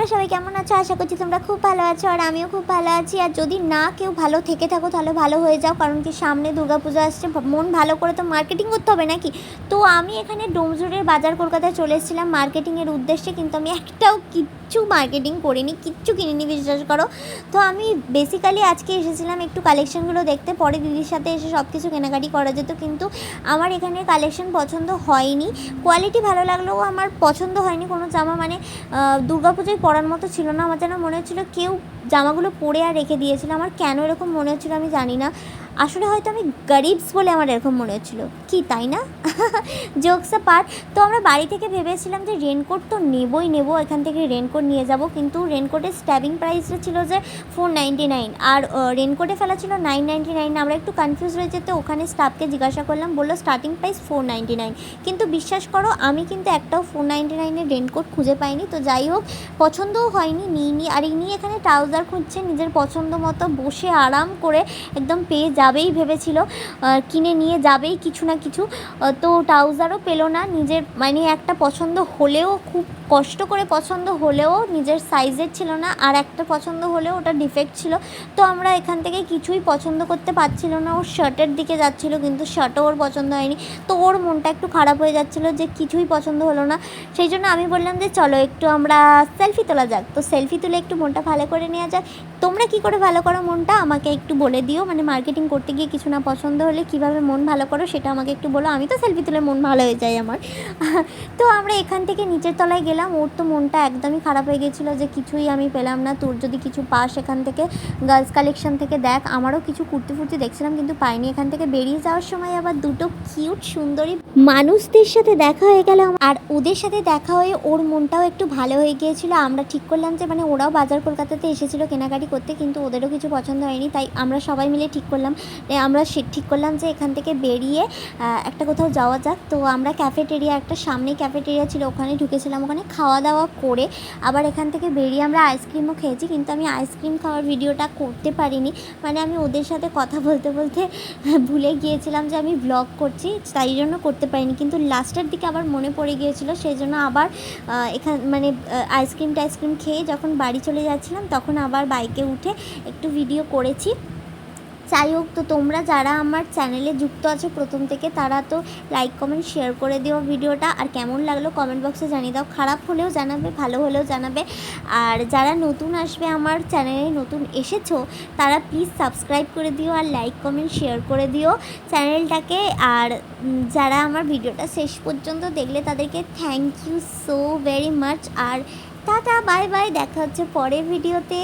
তোমরা সবাই কেমন আছো? আশা করছি তোমরা খুব ভালো আছো আর আমিও খুব ভালো আছি। আর যদি না কেউ ভালো থেকে থাকো, তাহলে ভালো হয়ে যাও। কারণ কি সামনে দুর্গাপূজা আসছে মন ভালো করে তো মার্কেটিং করতে হবে নাকি? তো আমি এখানে ডোমজুরের বাজার কলকাতায় চলে এসেছিলাম মার্কেটিংয়ের উদ্দেশ্যে, কিন্তু আমি একটাও কিচ্ছু মার্কেটিং করিনি, কিচ্ছু কিনিনি বিশ্বাস করো। তো আমি বেসিক্যালি আজকে এসেছিলাম একটু কালেকশনগুলো দেখতে, পরে দিদির সাথে এসে সব কিছু কেনাকাটি করা যেত, কিন্তু আমার এখানে কালেকশন পছন্দ হয়নি। কোয়ালিটি ভালো লাগলেও আমার পছন্দ হয়নি কোনো জামা মানে দুর্গাপুজোয় পরার মতো ছিল না। আমার যেন মনে হচ্ছিল কেউ জামাগুলো পরে আর রেখে দিয়েছিল। আমার কেন এরকম মনে হচ্ছিল আমি জানি না। আসলে হয়তো আমি গরিবস বলে আমার এরকম মনে হচ্ছিল। কি, তাই না? জোকস পার তো আমরা বাড়ি থেকে ভেবেছিলাম যে রেনকোট তো নেবই, নেব এখান থেকে রেনকোট নিয়ে যাব। কিন্তু রেনকোটের স্ট্যাবিং প্রাইসটা ছিল যে ফোর নাইনটি নাইন আর রেনকোটে ফেলা ছিল নাইন নাইনটি নাইন আমরা একটু কনফিউজ হয়ে যেতে ওখানে স্টাফকে জিজ্ঞাসা করলাম, বলল starting price four ninety nine কিন্তু বিশ্বাস করো, আমি কিন্তু একটাও ফোর নাইনটি নাইনের রেনকোট খুঁজে পাইনি। তো যাই হোক, পছন্দও হয়নি, নিইনি। আর ইনি এখানে ট্রাউজার খুঁজছে, নিজের পছন্দ মতো বসে আরাম করে একদম পেয়ে যাবেই ভেবেছিল কিনে নিয়ে যাবেই কিছু না কিছু। তো ট্রাউজারও পেল না, নিজের মানে একটা পছন্দ হলেও, খুব কষ্ট করে পছন্দ হলেও নিজের সাইজের ছিল না, আর একটা পছন্দ হলেও ওটা ডিফেক্ট ছিল। তো আমরা এখান থেকে কিছুই পছন্দ করতে পারছিল না। ওর শার্টের দিকে যাচ্ছিল, কিন্তু শার্টও ওর পছন্দ হয়নি। তো ওর মনটা একটু খারাপ হয়ে যাচ্ছিল যে কিছুই পছন্দ হলো না। সেই জন্য আমি বললাম যে, চলো একটু আমরা সেলফি তোলা যাক। তো সেলফি তুলে একটু মনটা ভালো করে নেওয়া যাক। তোমরা কি করে ভালো করো মনটা, আমাকে একটু বলে দিও। মানে মার্কেটিং করতে গিয়ে কিছু না পছন্দ হলে কীভাবে মন ভালো করো সেটা আমাকে একটু বলো। আমি তো সেলফি তুলে মন ভালো হয়ে যায় আমার। তো আমরা এখান থেকে নিচের তলায় গেলাম। ওর তো মনটা একদমই খারাপ হয়ে গেছিল যে কিছুই আমি পেলাম না। তোর যদি কিছু পাস এখান থেকে গার্লস কালেকশন থেকে দেখ। আমারও কিছু কুর্তি ফুর্তি দেখছিলাম কিন্তু পাইনি। এখান থেকে বেরিয়ে যাওয়ার সময় আবার দুটো কিউট সুন্দরী মানুষদের সাথে দেখা হয়ে গেল আর ওদের সাথে দেখা হয়ে ওর মনটাও একটু ভালো হয়ে গিয়েছিল। আমরা ঠিক করলাম যে মানে ওরাও বাজার কলকাতাতে এসেছিল কেনাকাটি করতে কিন্তু ওদেরও কিছু পছন্দ হয়নি। তাই আমরা সবাই মিলে ঠিক করলাম। আমরা সে- ঠিক করলাম যে এখান থেকে বেরিয়ে একটা কোথাও যাওয়া যাক। তো আমরা ক্যাফেটেরিয়া একটা সামনে ক্যাফেটেরিয়া ছিল, ওখানে ঢুকেছিলাম, ওখানে খাওয়া দাওয়া করে আবার এখান থেকে বেরিয়ে আমরা আইসক্রিমও খেয়েছি, কিন্তু আমি আইসক্রিম খাওয়ার ভিডিওটা করতে পারিনি। মানে আমি ওদের সাথে কথা বলতে বলতে ভুলে গিয়েছিলাম যে আমি ব্লগ করছি, তাই জন্য করতে পারিনি। কিন্তু লাস্টের দিকে আবার মনে পড়ে গিয়েছিল, সেই জন্য আবার এখান মানে আইসক্রিম টাইসক্রিম খেয়ে যখন বাড়ি চলে যাচ্ছিলাম, তখন আবার বাইকে উঠে একটু ভিডিও করেছি। যাই হোক, তো তোমরা যারা আমার চ্যানেলে যুক্ত আছো প্রথম থেকে, তারা তো লাইক কমেন্ট শেয়ার করে দিও ভিডিওটা। আর কেমন লাগল কমেন্ট বক্সে জানিয়ে দাও। খারাপ হলেও জানাবে, ভালো হলেও জানাবে। আর যারা নতুন আসবে আমার চ্যানেলে, নতুন এসেছ, তারা প্লিজ সাবস্ক্রাইব করে দিও আর লাইক কমেন্ট শেয়ার করে দিও চ্যানেলটাকে। আর যারা আমার ভিডিওটা শেষ পর্যন্ত দেখলে, তাদেরকে thank you so very much R tata bye bye দেখা হচ্ছে পরের ভিডিওতে।